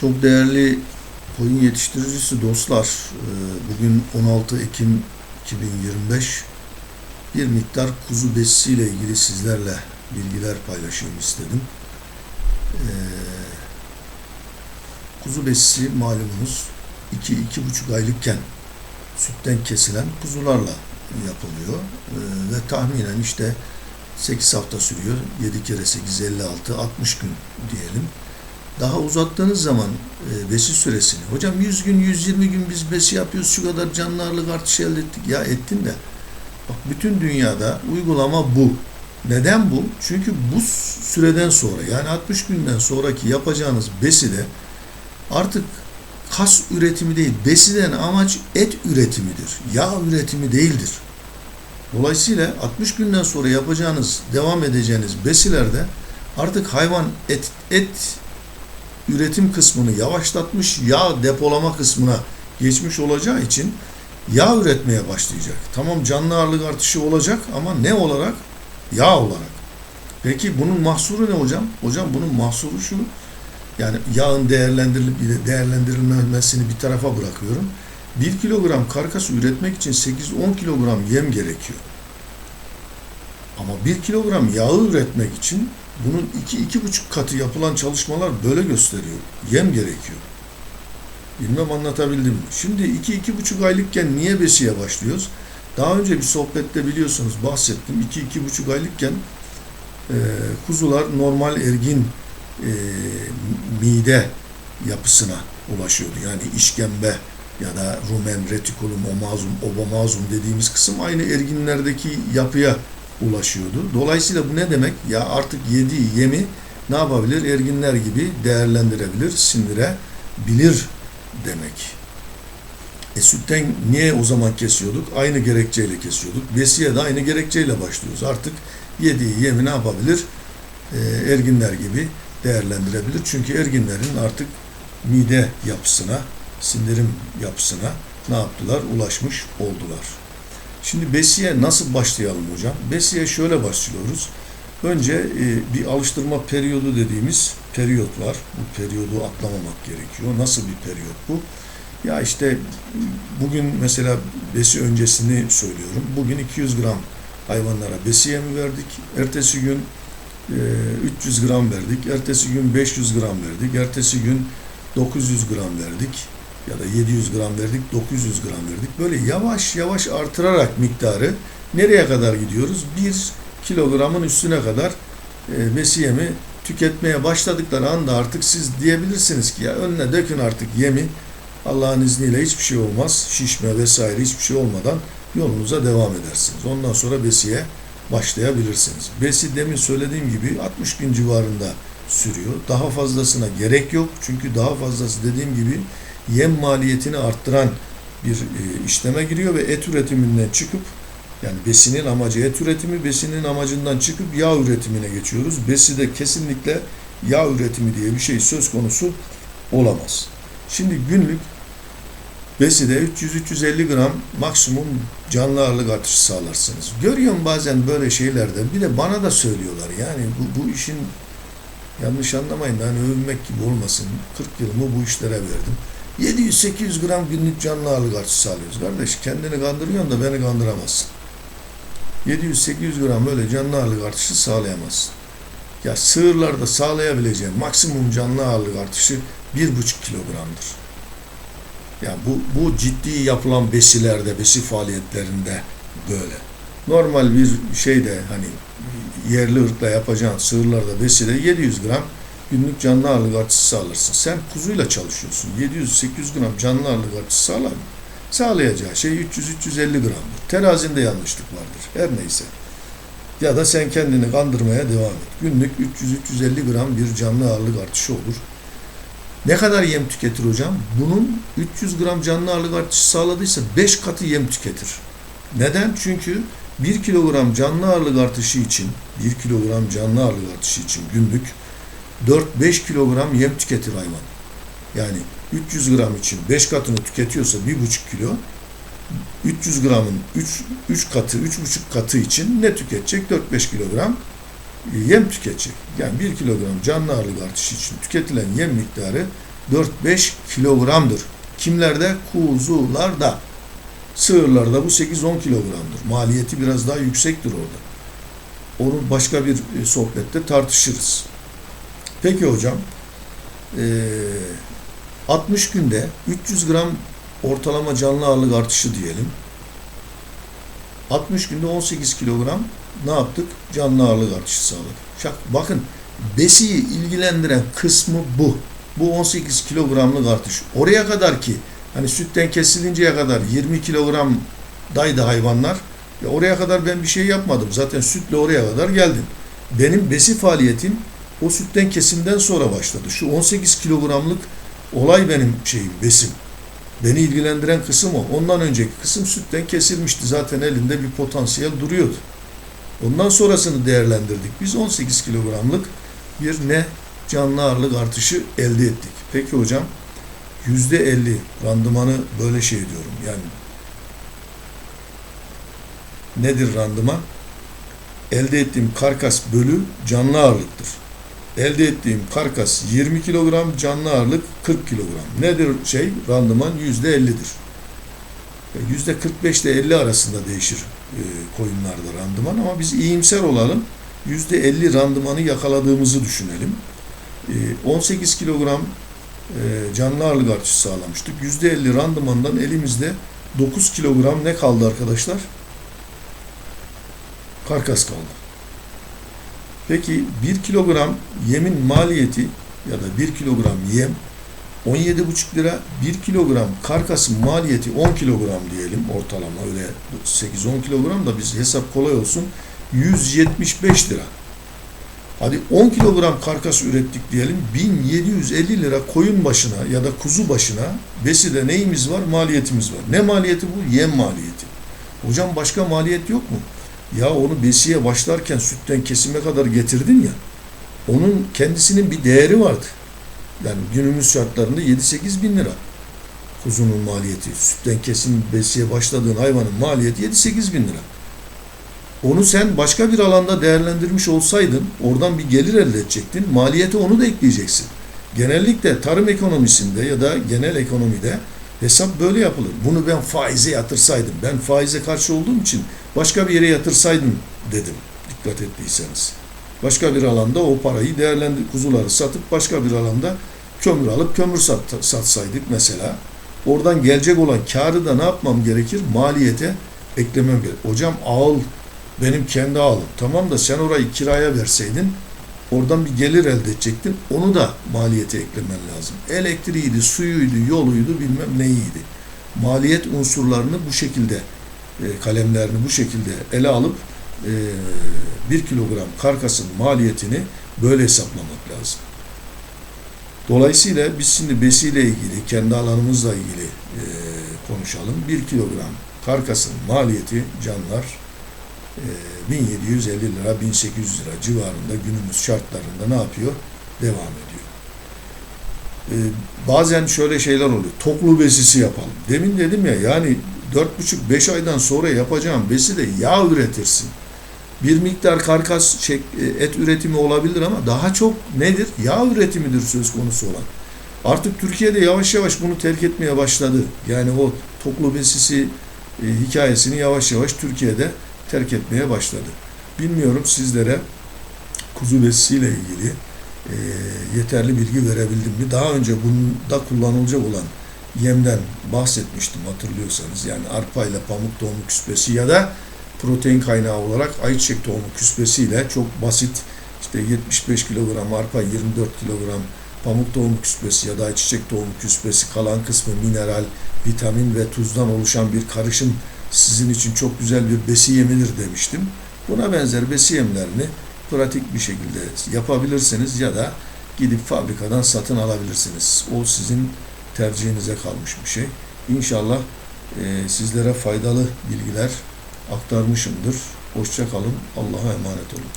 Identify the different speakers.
Speaker 1: Çok değerli koyun yetiştiricisi dostlar, e, bugün 16 Ekim 2025 bir miktar kuzu besisiyle ilgili sizlerle bilgiler paylaşayım istedim. E, Kuzu besisi malumunuz 2-2,5 aylıkken sütten kesilen kuzularla yapılıyor E, ve tahminen işte 8 hafta sürüyor. 7 kere 8, 56, 60 gün diyelim. Daha uzattığınız zaman e, besi süresini, hocam 100 gün, 120 gün biz besi yapıyoruz, şu kadar canlı ağırlık artışı elde ettik. Ya ettin de, bak bütün dünyada uygulama bu. Neden bu? Çünkü bu süreden sonra, yani 60 günden sonraki yapacağınız besi de artık kas üretimi değil, besiden amaç et üretimidir, yağ üretimi değildir. Dolayısıyla 60 günden sonra yapacağınız, devam edeceğiniz besilerde artık hayvan et, et üretim kısmını yavaşlatmış, yağ depolama kısmına geçmiş olacağı için yağ üretmeye başlayacak. Tamam canlı ağırlık artışı olacak ama ne olarak? Yağ olarak. Peki bunun mahsuru ne hocam? Hocam bunun mahsuru şu. Yani yağın değerlendirilip değerlendirilmemesini bir tarafa bırakıyorum. 1 kilogram karkas üretmek için 8-10 kilogram yem gerekiyor. Ama 1 kilogram yağı üretmek için bunun 2-2,5 katı yapılan çalışmalar böyle gösteriyor. Yem gerekiyor. Bilmem anlatabildim mi? Şimdi 2-2,5 aylıkken niye besiye başlıyoruz? Daha önce bir sohbette biliyorsunuz bahsettim. 2-2,5 aylıkken e, kuzular normal ergin e, mide yapısına ulaşıyordu. Yani işkembe ya da rumen, retikulum, omazum, obamazum dediğimiz kısım aynı erginlerdeki yapıya ulaşıyordu. Dolayısıyla bu ne demek? Ya artık yediği yemi ne yapabilir? Erginler gibi değerlendirebilir, sindirebilir demek. E sütten niye o zaman kesiyorduk? Aynı gerekçeyle kesiyorduk. Besiye de aynı gerekçeyle başlıyoruz. Artık yediği yemi ne yapabilir? E, erginler gibi değerlendirebilir. Çünkü erginlerin artık mide yapısına, sindirim yapısına ne yaptılar? Ulaşmış oldular. Şimdi besiye nasıl başlayalım hocam? Besiye şöyle başlıyoruz. Önce e, bir alıştırma periyodu dediğimiz periyot var. Bu periyodu atlamamak gerekiyor. Nasıl bir periyot bu? Ya işte bugün mesela besi öncesini söylüyorum. Bugün 200 gram hayvanlara besi yemi verdik. Ertesi gün 300 gram verdik. Ertesi gün 500 gram verdik. Ertesi gün 900 gram verdik. Ya da 700 gram verdik, 900 gram verdik. Böyle yavaş yavaş artırarak miktarı nereye kadar gidiyoruz? 1 kilogramın üstüne kadar e, besiyemi tüketmeye başladıkları anda artık siz diyebilirsiniz ki ya önüne dökün artık yemi. Allah'ın izniyle hiçbir şey olmaz. Şişme vesaire hiçbir şey olmadan yolunuza devam edersiniz. Ondan sonra besiye başlayabilirsiniz. Besi demin söylediğim gibi 60 gün civarında sürüyor. Daha fazlasına gerek yok. Çünkü daha fazlası dediğim gibi yem maliyetini arttıran bir e, işleme giriyor ve et üretiminden çıkıp yani besinin amacı et üretimi, besinin amacından çıkıp yağ üretimine geçiyoruz. Besi de kesinlikle yağ üretimi diye bir şey söz konusu olamaz. Şimdi günlük Beside 300-350 gram maksimum canlı ağırlık artışı sağlarsınız. Görüyorum bazen böyle şeylerde. Bir de bana da söylüyorlar. Yani bu, bu işin yanlış anlamayın. Yani övünmek gibi olmasın. 40 yılımı bu işlere verdim. 700-800 gram günlük canlı ağırlık artışı sağlıyoruz. Kardeş kendini kandırıyorsun da beni kandıramazsın. 700-800 gram böyle canlı ağırlık artışı sağlayamazsın. Ya sığırlarda sağlayabileceğin maksimum canlı ağırlık artışı 1,5 kilogramdır. Yani bu, bu ciddi yapılan besilerde, besi faaliyetlerinde böyle. Normal bir şeyde hani yerli ırkla yapacağın sığırlarda beside 700 gram günlük canlı ağırlık artışı sağlarsın. Sen kuzuyla çalışıyorsun. 700-800 gram canlı ağırlık artışı sağlar? Sağlayacağı şey 300-350 gramdır. Terazinde yanlışlık vardır. Her neyse. Ya da sen kendini kandırmaya devam et. Günlük 300-350 gram bir canlı ağırlık artışı olur. Ne kadar yem tüketir hocam? Bunun 300 gram canlı ağırlık artışı sağladıysa 5 katı yem tüketir. Neden? Çünkü 1 kilogram canlı ağırlık artışı için 1 kilogram canlı ağırlık artışı için günlük 4-5 kilogram yem tüketir hayvan. Yani 300 gram için 5 katını tüketiyorsa 1,5 kilo 300 gramın 3, 3 katı, 3,5 katı için ne tüketecek? 4-5 kilogram yem tüketecek. Yani 1 kilogram canlı ağırlık artışı için tüketilen yem miktarı 4-5 kilogramdır. Kimlerde? Kuzularda. Sığırlarda bu 8-10 kilogramdır. Maliyeti biraz daha yüksektir orada. Onu başka bir e, sohbette tartışırız. Peki hocam, e, 60 günde 300 gram ortalama canlı ağırlık artışı diyelim. 60 günde 18 kilogram ne yaptık? Canlı ağırlık artışı sağladık. Şak, bakın besiyi ilgilendiren kısmı bu. Bu 18 kilogramlık artış. Oraya kadar ki hani sütten kesilinceye kadar 20 kilogram daydı hayvanlar. Ya oraya kadar ben bir şey yapmadım. Zaten sütle oraya kadar geldim. Benim besi faaliyetim o sütten kesimden sonra başladı. Şu 18 kilogramlık olay benim şeyim, besim. Beni ilgilendiren kısım o. Ondan önceki kısım sütten kesilmişti. Zaten elinde bir potansiyel duruyordu. Ondan sonrasını değerlendirdik. Biz 18 kilogramlık bir ne canlı ağırlık artışı elde ettik. Peki hocam %50 randımanı böyle şey diyorum. Yani nedir randıman? Elde ettiğim karkas bölü canlı ağırlıktır. Elde ettiğim karkas 20 kilogram, canlı ağırlık 40 kilogram. Nedir şey? Randıman %50'dir. Yüzde 45 ile 50 arasında değişir e, koyunlarda randıman ama biz iyimser olalım. Yüzde 50 randımanı yakaladığımızı düşünelim. E, 18 kilogram e, canlı ağırlık artışı sağlamıştık. Yüzde 50 randımandan elimizde 9 kilogram ne kaldı arkadaşlar? Karkas kaldı. Peki 1 kilogram yemin maliyeti ya da 1 kilogram yem 17,5 lira 1 kilogram karkasın maliyeti 10 kilogram diyelim ortalama öyle 8-10 kilogram da biz hesap kolay olsun 175 lira. Hadi 10 kilogram karkas ürettik diyelim 1750 lira koyun başına ya da kuzu başına beside neyimiz var maliyetimiz var. Ne maliyeti bu? Yem maliyeti. Hocam başka maliyet yok mu? Ya onu besiye başlarken sütten kesime kadar getirdin ya onun kendisinin bir değeri vardı. Yani günümüz şartlarında 7-8 bin lira. Kuzunun maliyeti, sütten kesim besiye başladığın hayvanın maliyeti 7-8 bin lira. Onu sen başka bir alanda değerlendirmiş olsaydın, oradan bir gelir elde edecektin. Maliyeti onu da ekleyeceksin. Genellikle tarım ekonomisinde ya da genel ekonomide hesap böyle yapılır. Bunu ben faize yatırsaydım, ben faize karşı olduğum için başka bir yere yatırsaydım dedim. Dikkat ettiyseniz başka bir alanda o parayı değerlendir kuzuları satıp başka bir alanda kömür alıp kömür sat, satsaydık mesela oradan gelecek olan karı da ne yapmam gerekir? Maliyete eklemem gerekir. Hocam ağıl benim kendi ağılım. Tamam da sen orayı kiraya verseydin oradan bir gelir elde edecektin. Onu da maliyete eklemen lazım. Elektriğiydi, suyuydu, yoluydu bilmem neyiydi. Maliyet unsurlarını bu şekilde kalemlerini bu şekilde ele alıp e, bir kilogram karkasın maliyetini böyle hesaplamak lazım. Dolayısıyla biz şimdi besiyle ilgili, kendi alanımızla ilgili e, konuşalım. Bir kilogram karkasın maliyeti canlar e, 1750 lira, 1800 lira civarında günümüz şartlarında ne yapıyor? Devam ediyor. E, bazen şöyle şeyler oluyor. Toklu besisi yapalım. Demin dedim ya yani 4,5-5 aydan sonra yapacağım besi de yağ üretirsin bir miktar karkas şey, et üretimi olabilir ama daha çok nedir? Yağ üretimidir söz konusu olan. Artık Türkiye'de yavaş yavaş bunu terk etmeye başladı. Yani o toklu besisi e, hikayesini yavaş yavaş Türkiye'de terk etmeye başladı. Bilmiyorum sizlere kuzu besisiyle ilgili e, yeterli bilgi verebildim mi? Daha önce bunda kullanılacak olan yemden bahsetmiştim hatırlıyorsanız. Yani arpa ile pamuk tohumu küspesi ya da protein kaynağı olarak ayçiçek tohumu küspesiyle çok basit işte 75 kilogram arpa 24 kilogram pamuk tohumu küspesi ya da ayçiçek tohumu küspesi kalan kısmı mineral, vitamin ve tuzdan oluşan bir karışım sizin için çok güzel bir besi yemidir demiştim. Buna benzer besi yemlerini pratik bir şekilde yapabilirsiniz ya da gidip fabrikadan satın alabilirsiniz. O sizin tercihinize kalmış bir şey. İnşallah e, sizlere faydalı bilgiler aktarmışımdır. Hoşça kalın. Allah'a emanet olun.